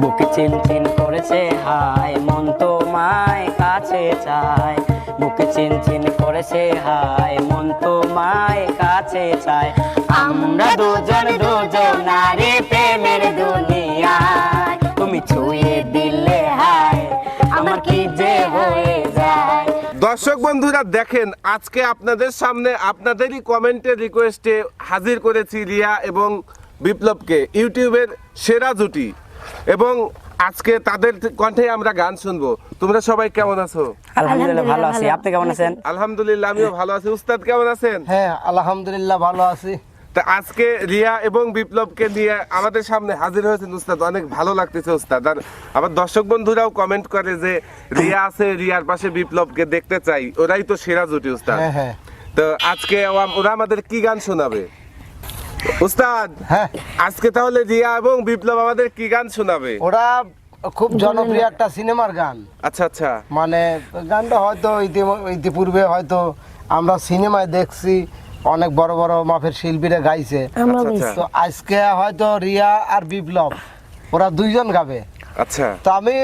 বুকে চিন চিন করেছে, হায়, মন তো মায় কাছে চায়। বুকে চিন চিন করেছে, হায়, মন তো মায় কাছে চায়। আমরা দুজন দুজন নারী প্রেমের দুনিয়ায় তুমি ছুঁয়ে দিলে, হায়, আমার কি যে হয়ে যায়। দর্শক বন্ধুরা, দেখেন, আজকে আপনাদের সামনে আপনাদেরই কমেন্টের রিকোয়েস্টে হাজির করেছি রিয়া এবং বিপ্লবকে, ইউটিউবের সেরা জুটি। এবং আজকে তাদের কণ্ঠে আমরা গান শুনব। তোমরা সবাই কেমন আছো? আলহামদুলিল্লাহ ভালো আছি। আপনি কেমন আছেন? আলহামদুলিল্লাহ আমিও ভালো আছি। উস্তাদ কেমন আছেন? হ্যাঁ আলহামদুলিল্লাহ ভালো আছি। তা আজকে রিয়া এবং বিপ্লবকে নিয়ে আমাদের সামনে হাজির হয়েছেন উস্তাদ। অনেক ভালো লাগতেছে উস্তাদ। আর আমার দর্শক বন্ধুরাও কমেন্ট করে যে রিয়া আছে রিয়ার পাশে বিপ্লবকে দেখতে চাই। ওরাই তো সেরা জুটি উস্তাদ। হ্যাঁ হ্যাঁ। তো আজকে ওরা- ওরা আমাদের কি গান শোনাবে? উস্তাদ হ্যাঁ। আজকে তাহলে রিয়া এবং বিপ্লব আমাদের কি গান শোনাবে? ওরা খুব জনপ্রিয় একটা সিনেমার গান। আচ্ছা আচ্ছা। মানে গানটা হয়তো ইতিপূর্বে হয়তো আমরা সিনেমায় দেখছি অনেক বড় বড় মাপের শিল্পীরা গাইছে। আচ্ছা, আচ্ছা। তো আজকে হয়তো রিয়া আর বিপ্লব ওরা দুইজন গাবে। আচ্ছা। তো আমি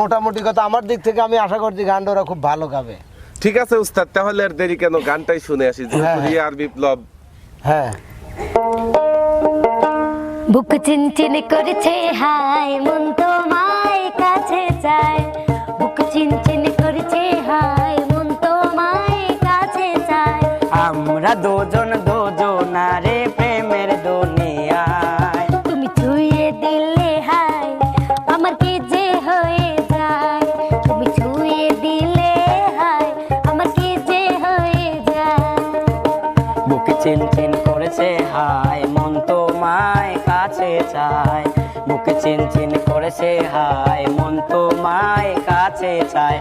মোটামুটি কথা আমার দিক থেকে আমি আশা করছি গানটা ওরা খুব ভালো গাবে। ঠিক আছে উস্তাদ তাহলে আর দেরি কেন? গানটাই শুনে আসি হ্যাঁ। রিয়া আর বিপ্লব হ্যাঁ। বুক চিনচিন করেছে হাই মন তোমায় কাছে চায়। বুক চিনচিন করেছে হাই মন তোমায় কাছে চায়। আমরা দুজন দুজনারে প্রেমের দুনিয়ায়। তুমি ছুঁয়ে দিলে হাই আমার কি যে হয়ে যায়? তুমি ছুঁয়ে দিলে হাই আমার কি যে হয়ে যায়? বুক চিন চিন করেছে হাই মন তো মায় কাছে চায়। বুকে চিন চিন করেছে হাই মন তো মায় কাছে চায়।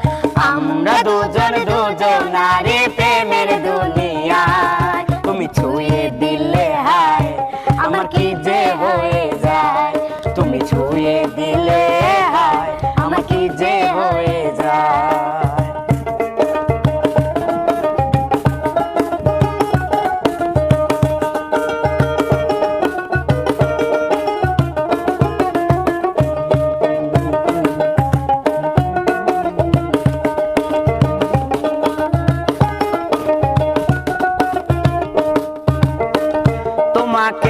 আমরা দুজন দুজন নারী প্রেমের দুনিয়ায়। তুমি ছুঁয়ে দিলে হাই আমার কি যে হয়ে যায়? তুমি ছুঁয়ে দিলে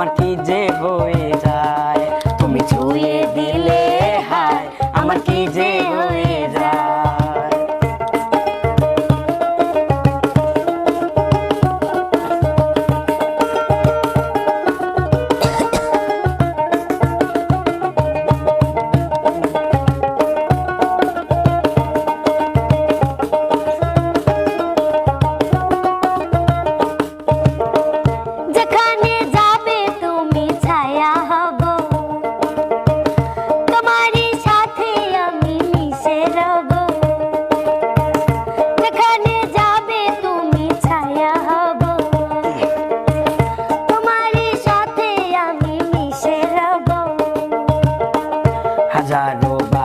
আমার কি যে হয়ে যায়? তুমি ছুঁয়ে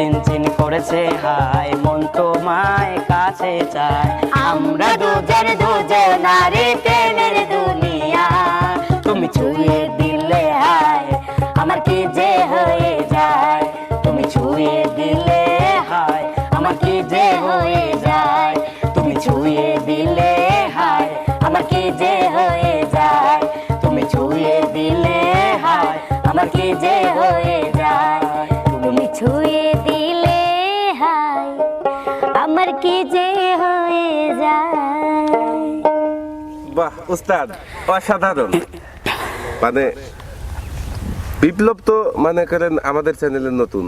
বুকে চিন চিন করেছে, হায়, মন তোমায় কাছে চায়। আমরা দুজন দুজন আরে প্রেমের দুনিয়া। তুমি ছুঁয়ে দিলে, হায়, আমার কি যে হয়ে যায়? তুমি ছুঁয়ে দিলে, হায়, আমার কি যে হয়ে যায়? তুমি ছুঁয়ে দিলে আমার কি যে হয়ে যায়? বাহ, উস্তাদ, অসাধারণ। মানে বিপ্লব তো, মনে করেন, আমাদের চ্যানেলের নতুন।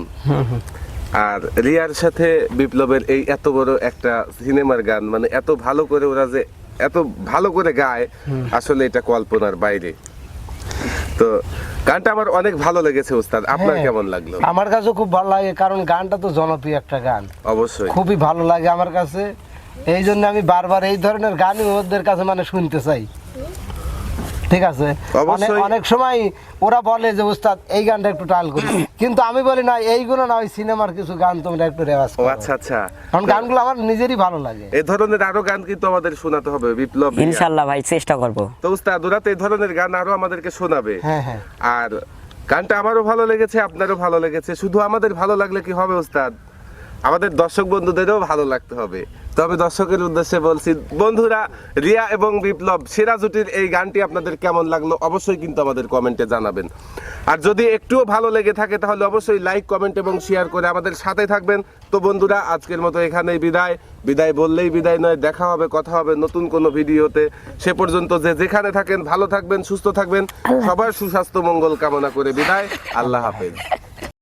আর রিয়ার সাথে বিপ্লবের এই এত বড় একটা সিনেমার গান মানে এত ভালো করে ওরা যে, এত ভালো করে গায়, আসলে এটা কল্পনার বাইরে। তো গানটা আমার অনেক ভালো লেগেছে উস্তাদ। আপনার হ্যাঁ। কেমন লাগল? আমার কাছে খুব ভালো লাগে কারণ গানটা তো জনপ্রিয় একটা গান। অবশ্যই। খুবই ভালো লাগে আমার কাছে। এই জন্য আমি বারবার এই ধরনের গানই ওদের কাছে মানে শুনতে চাই। ঠিক আছে? অনেক সময় ওরা বলে যে উস্তাদ এই গানটা একটু টাল করি। কিন্তু আমি বলি না এইগুলো না ওই সিনেমার কিছু গান তোমরা একটু রেওয়াজ করো। আচ্ছা আচ্ছা। কারণ গানগুলো আমার নিজেরই ভালো লাগে। এই ধরনের আরও গান কিন্তু আমাদের শোনাতে হবে বিপ্লব রিয়া। ইনশাল্লাহ ভাই চেষ্টা করব। তো উস্তাদ ওরা তো এই ধরনের গান আরও আমাদেরকে শোনাবে। হ্যাঁ হ্যাঁ। আর গানটা আমারও ভালো লেগেছে আপনারও ভালো লেগেছে। শুধু আমাদের ভালো লাগলে কি হবে উস্তাদ? আমাদের দর্শক বন্ধুদেরও ভালো লাগতে হবে। তো আমি দর্শকের উদ্দেশ্যে বলছি বন্ধুরা রিয়া এবং বিপ্লব সেরা জুটির এই গানটি আপনাদের কেমন লাগল অবশ্যই কিন্তু আমাদের কমেন্টে জানাবেন। আর যদি একটুও ভালো লেগে থাকে তাহলে অবশ্যই লাইক কমেন্ট এবং শেয়ার করে আমাদের সাথে থাকবেন। তো বন্ধুরা আজকের মতো এখানেই বিদায়। বিদায় বললেই বিদায় নয় দেখা হবে কথা হবে নতুন কোনো ভিডিওতে। সে পর্যন্ত যে যেখানে থাকেন ভালো থাকবেন সুস্থ থাকবেন। সবার সুস্বাস্থ্য মঙ্গল কামনা করে বিদায়। আল্লাহ হাফেজ।